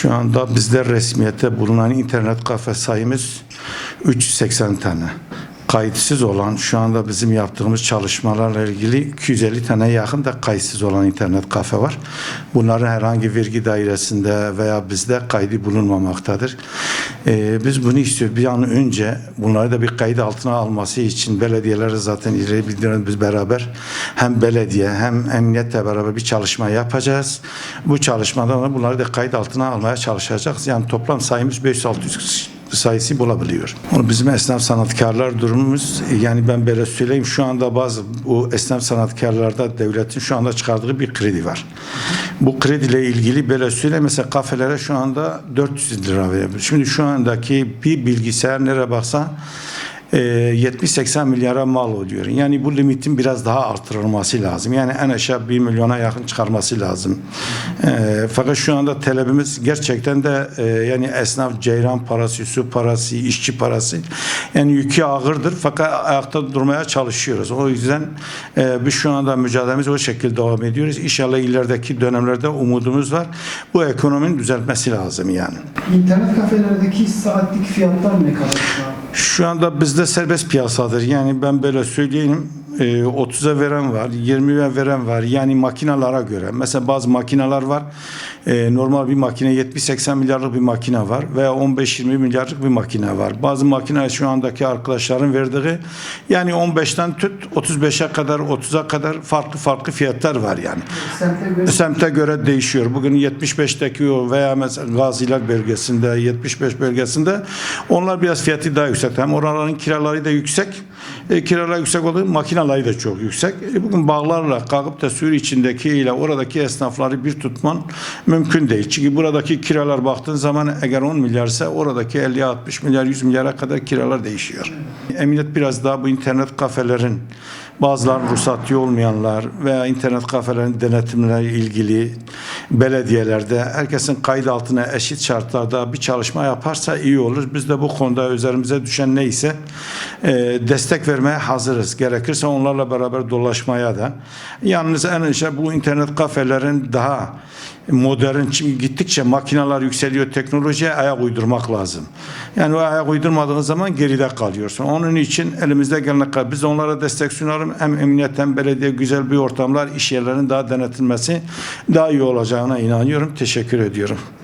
Şu anda bizde resmiyette bulunan internet kafe sayımız 380 tane. Kayıtsız olan şu anda bizim yaptığımız çalışmalarla ilgili 250 tane yakın da kayıtsız olan internet kafe var. Bunların herhangi vergi dairesinde veya bizde kaydı bulunmamaktadır. Ee, biz bunu istiyoruz. Bir an önce bunları da bir kayıt altına alması için belediyeleri zaten ileri bildiriyoruz biz beraber hem belediye hem emniyetle beraber bir çalışma yapacağız. Bu çalışmadan da bunları da kayıt altına almaya çalışacağız. Yani toplam sayımız 500-600 sayısı bulabiliyor. Onu bizim esnaf sanatkarlar durumumuz yani ben böyle söyleyeyim şu anda bazı bu esnaf sanatkarlarda devletin şu anda çıkardığı bir kredi var. Bu krediyle ilgili böyle söyleyeyim mesela kafelere şu anda 400 lira veriyor. Şimdi şu andaki bir bilgisayar nereye baksa 70-80 milyara mal oluyor. Yani bu limitin biraz daha artırılması lazım. Yani en aşağı 1 milyona yakın çıkarması lazım. E, fakat şu anda talebimiz gerçekten de e, yani esnaf ceyran parası, su parası, işçi parası yani yükü ağırdır fakat ayakta durmaya çalışıyoruz. O yüzden e, biz şu anda mücadelemiz o şekilde devam ediyoruz. İnşallah ilerideki dönemlerde umudumuz var. Bu ekonominin düzeltmesi lazım yani. İnternet kafelerdeki saatlik fiyatlar ne kadar? Şu anda bizde serbest piyasadır. Yani ben böyle söyleyeyim. E, 30'a veren var, 20'ye veren var. Yani makinalara göre. Mesela bazı makineler var. e, normal bir makine 70-80 milyarlık bir makine var veya 15-20 milyarlık bir makine var. Bazı makine şu andaki arkadaşların verdiği yani 15'ten tut 35'e kadar 30'a kadar farklı farklı fiyatlar var yani. Semte göre Semte göre değişiyor. Bugün 75'teki o veya mesela Gaziler bölgesinde 75 bölgesinde onlar biraz fiyatı daha yüksek. Hem oraların kiraları da yüksek. E, kiralar yüksek olduğu makinaları da çok yüksek. E, bugün bağlarla kalkıp da sürü içindeki ile oradaki esnafları bir tutman mümkün değil. Çünkü buradaki kiralar baktığın zaman eğer 10 milyarsa oradaki 50-60 milyar 100 milyara kadar kiralar değişiyor. Emniyet biraz daha bu internet kafelerin bazıları ruhsatlı olmayanlar veya internet kafelerin denetimle ilgili belediyelerde herkesin kayıt altına eşit şartlarda bir çalışma yaparsa iyi olur. Biz de bu konuda üzerimize düşen neyse e, destek vermeye hazırız. Gerekirse onlarla beraber dolaşmaya da. Yalnız en önce bu internet kafelerin daha modern gittikçe makineler yükseliyor teknolojiye ayak uydurmak lazım. Yani o ayak uydurmadığın zaman geride kalıyorsun. Onun için elimizde gelene kadar biz onlara destek sunarım. Hem emniyet hem belediye güzel bir ortamlar iş yerlerinin daha denetilmesi daha iyi olacağına inanıyorum. Teşekkür ediyorum.